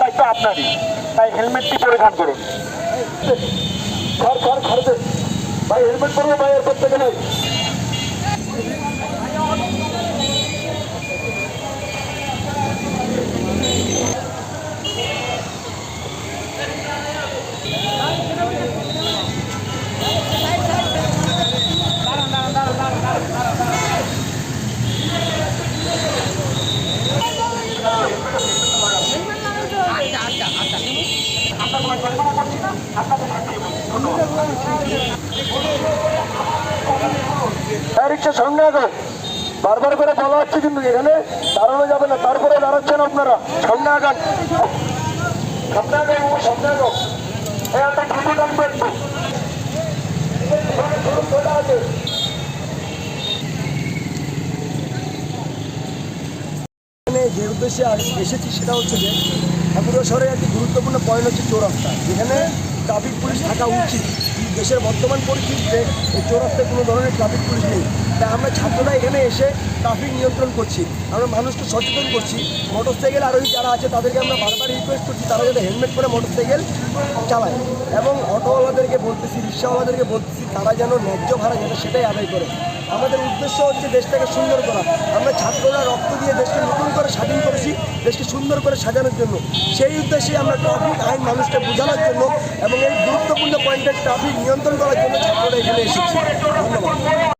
দায়িত্ব আপনারই। তাই হেলমেটটি পরিধান করুন। ভাই হেলমেট পরে ভাই এরপর থেকে বারবার করে বলা হচ্ছে কিন্তু এখানে দাঁড়ানো যাবে না। তারপরে দাঁড়াচ্ছেন আপনারা। সামনে আগান যে উদ্দেশ্যে এসেছি সেটা হচ্ছে যে ঠাকুরিয়া শহরের একটি গুরুত্বপূর্ণ পয়েন্ট হচ্ছে চৌরাস্তা। যেখানে ট্রাফিক পুলিশ থাকা উচিত। দেশের বর্তমান পরিস্থিতিতে চৌরাস্তায় কোনো ধরনের ট্রাফিক পুলিশ নেই। তাই আমরা ছাত্ররা এখানে এসে ট্রাফিক নিয়ন্ত্রণ করছি। আমরা মানুষকে সচেতন করছি। মোটরসাইকেল আরোহী যারা আছে, তাদেরকে আমরা বারবার রিকোয়েস্ট করছি, তারা যাতে হেলমেট পরে মোটরসাইকেল চালায়। এবং অটোওয়ালাদেরকে বলতেছি, রিক্সাওয়ালাদেরকে বলতেছি, তারা যেন ন্যায্য ভাড়া যেটা সেটাই আদায় করে। আমাদের উদ্দেশ্য হচ্ছে দেশটাকে সুন্দর করা। আমরা ছাত্ররা রক্ত দিয়ে দেশকে নতুন করে স্বাধীন করেছি দেশকে সুন্দর করে সাজানোর জন্য। সেই উদ্দেশ্যে আমরা ট্রাফিক আইন মানুষকে বোঝানোর জন্য এবং এই গুরুত্বপূর্ণ পয়েন্টের ট্রাফিক নিয়ন্ত্রণ করার জন্য ছাত্ররা এখানে এসেছি। ধন্যবাদ।